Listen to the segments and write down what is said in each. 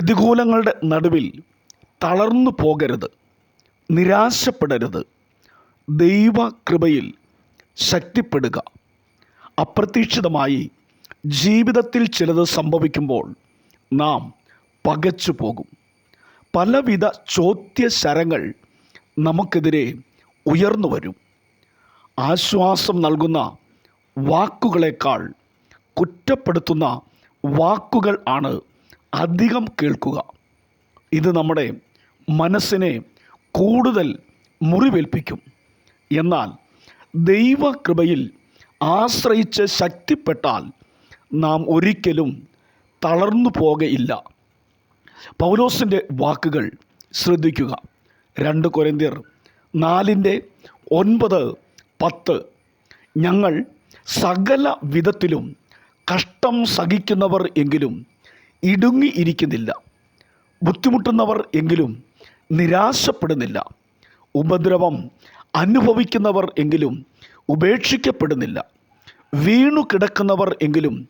പ്രതികൂലങ്ങളുടെ നടുവിൽ തളർന്നു പോകരുത് നിരാശപ്പെടരുത്. ദൈവ കൃപയിൽ ശക്തിപ്പെടുക. അപ്രതീക്ഷിതമായി ജീവിതത്തിൽ ചിലത് സംഭവിക്കുമ്പോൾ നാം പകച്ചു പോകും. പലവിധ ചോദ്യശരങ്ങൾ നമുക്കെതിരെ ഉയർന്നു വരും. ആശ്വാസം നൽകുന്ന വാക്കുകളേക്കാൾ കുറ്റപ്പെടുത്തുന്ന വാക്കുകൾ ആണ് അധികം കേൾക്കുക. ഇത് നമ്മുടെ മനസ്സിനെ കൂടുതൽ മുറിവേൽപ്പിക്കും. എന്നാൽ ദൈവകൃപയിൽ ആശ്രയിച്ച് ശക്തിപ്പെട്ടാൽ നാം ഒരിക്കലും തളർന്നു പോകയില്ല. പൗലോസിന്റെ വാക്കുകൾ ശ്രദ്ധിക്കുക. രണ്ട് കൊരിന്ത്യർ നാലിന്റെ ഒൻപത് പത്ത്. ഞങ്ങൾ സകല വിധത്തിലും കഷ്ടം സഹിക്കുന്നവർ എങ്കിലും ഇടുങ്ങിയിരിക്കുന്നില്ല. ബുദ്ധിമുട്ടുന്നവർ എങ്കിലും നിരാശപ്പെടുന്നില്ല. ഉപദ്രവം അനുഭവിക്കുന്നവർ എങ്കിലും ഉപേക്ഷിക്കപ്പെടുന്നില്ല. വീണു കിടക്കുന്നവർ എങ്കിലും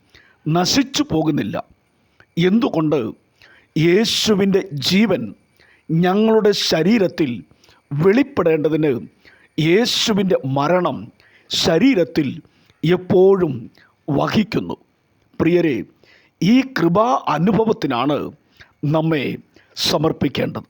നശിച്ചു പോകുന്നില്ല. എന്തുകൊണ്ട്? യേശുവിന്റെ ജീവൻ ഞങ്ങളുടെ ശരീരത്തിൽ വെളിപ്പെടേണ്ടതിന് യേശുവിന്റെ മരണം ശരീരത്തിൽ എപ്പോഴും വഹിക്കുന്നു. പ്രിയരെ ഈ കൃപാ അനുഭവത്തിനാണ് നമ്മെ സമർപ്പിക്കേണ്ടത്.